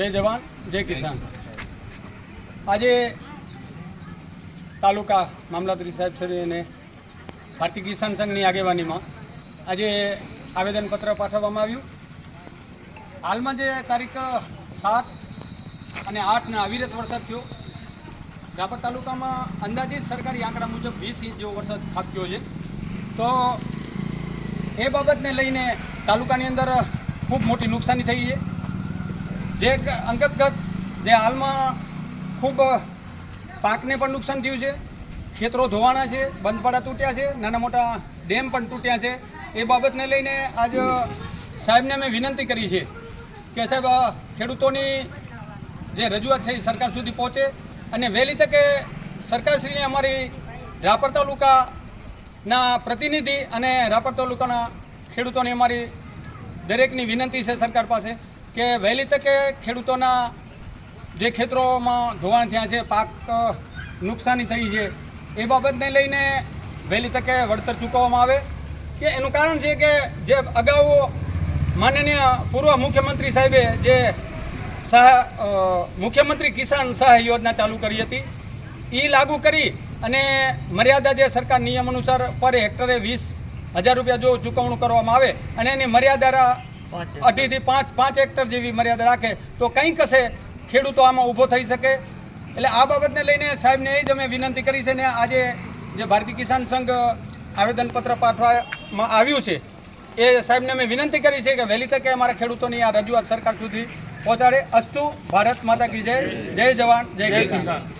જય જવાન, જય કિસાન. આજે તાલુકા મામલતરી સાહેબ શ્રી અને ભારતીય કિસાન સંઘની આગેવાનીમાં આજે આવેદનપત્ર પાઠવવામાં આવ્યું. હાલમાં જે તારીખ સાત અને આઠના અવિરત વરસાદ થયો. રાપર તાલુકામાં અંદાજિત સરકારી આંકડા મુજબ વીસ ઇંચ જેવો વરસાદ ખાબક્યો છે. તો એ બાબતને લઈને તાલુકાની અંદર ખૂબ મોટી નુકસાની થઈ છે. જે અંગત અંગતગત જે હાલમાં ખૂબ પાકને પણ નુકસાન થયું છે. ખેતરો ધોવાણા છે, બંધપાડા તૂટ્યા છે, નાના મોટા ડેમ પણ તૂટ્યા છે. એ બાબતને લઈને આજ સાહેબને અમે વિનંતી કરી છે કે સાહેબ ખેડૂતોની જે રજૂઆત છે એ સરકાર સુધી પહોંચે અને વહેલી તકે સરકારશ્રીને અમારી રાપર તાલુકાના પ્રતિનિધિ અને રાપર તાલુકાના ખેડૂતોની અમારી દરેકની વિનંતી છે સરકાર પાસે. કે વહેલી તકે ખેડૂતોના જે ખેતરોમાં ધોવાણ થયા છે, પાક નુકસાની થઈ છે, એ બાબતને લઈને વહેલી તકે વળતર ચૂકવવામાં આવે. કે એનું કારણ છે કે જે અગાઉ માનનીય પૂર્વ મુખ્યમંત્રી સાહેબે જે સહાય મુખ્યમંત્રી કિસાન સહાય યોજના ચાલુ કરી હતી એ લાગુ કરી અને મર્યાદા જે સરકાર નિયમ અનુસાર પર હેક્ટરે વીસ હજાર રૂપિયા જો ચૂકવણું કરવામાં આવે અને એની મર્યાદા અઢીથી પાંચ પાંચ હેક્ટર જેવી મર્યાદા રાખે તો કંઈક હશે. ખેડૂતો આમાં ઊભો થઈ શકે. એટલે આ બાબતને લઈને સાહેબને એ જ અમે વિનંતી કરી છે ને આજે જે ભારતીય કિસાન સંઘ આવેદનપત્ર પાઠવામાં આવ્યું છે, એ સાહેબને અમે વિનંતી કરી છે કે વહેલી તકે અમારા ખેડૂતોની આ રજૂઆત સરકાર સુધી પહોંચાડે. અસ્તુ ભારત માતા કી જય. જય જવાન, જય કિસાન.